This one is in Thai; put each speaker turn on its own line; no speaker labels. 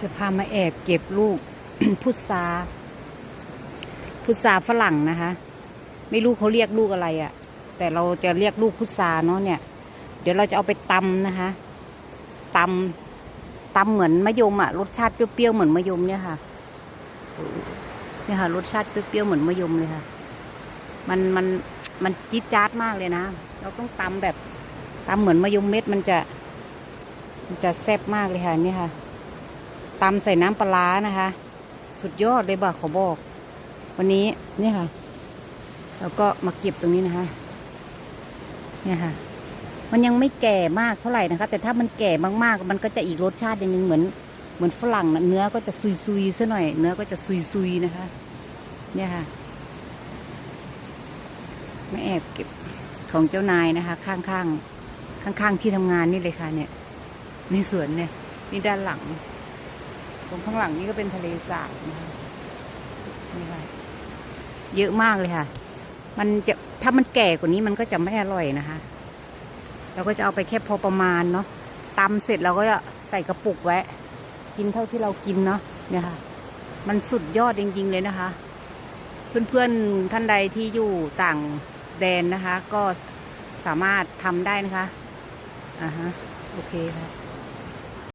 จะพามาแอบเก็บลูก พุทราพุทราฝรั่งนะคะ ไม่รู้เขาเรียกลูกอะไรอะ่ะ แต่เราจะเรียกลูกพุทราเนาะเนี่ย เดี๋ยวเราจะเอาไปตำนะคะตำตำเหมือนมะยมอะ่ะรสชาติเปรี้ยวๆเหมือนมะยมเนี่ยค่ะเนี่ยค่ะรสชาติเปรี้ยวๆเหมือนมะยมเลยค่ะ มันมันมันจี๊ดจ๊าดมากเลยนะ เราต้องตำแบบตำเหมือนมะยมเม็ดมันจะ มันจะแซ่บมากเลยค่ะนี่ค่ะ ตำใส่น้ำปลาร้านะคะ สุดยอดเลยบ่าขอบอก วันนี้นี่ค่ะแล้วก็มาเก็บตรงนี้นะคะเนี่ยค่ะ มันยังไม่แก่มากเท่าไหร่นะคะ แต่ถ้ามันแก่มากๆ มันก็จะอีกรสชาติอย่างนึงเหมือน เหมือนฝรั่งนะเนื้อก็จะซุยๆซะหน่อย เนื้อก็จะซุยๆนะคะ เนี่ยค่ะไมาแอบเก็บของเจ้านายนะคะ ข้างๆข้างๆที่ทำงานนี่เลยค่ะเนี่ย ในสวนเนี่ยนี่ด้านหลัง ตรงข้างหลังนี่ก็เป็นทะเลสาบนะคะนี่ค่ะเยอะมากเลยค่ะ มันจะถ้ามันแก่กว่านี้มันก็จะไม่อร่อยนะคะ เราก็จะเอาไปแค่พอประมาณเนาะตำเสร็จเราก็จะใส่กระปุกไว้ กินเท่าที่เรากินเนาะเนี่ยค่ะ มันสุดยอดจริง ๆ เลยนะคะ เพื่อนๆท่านใดที่อยู่ต่างแดนนะคะ ก็สามารถทำได้นะคะอ่าฮะโอเคค่ะ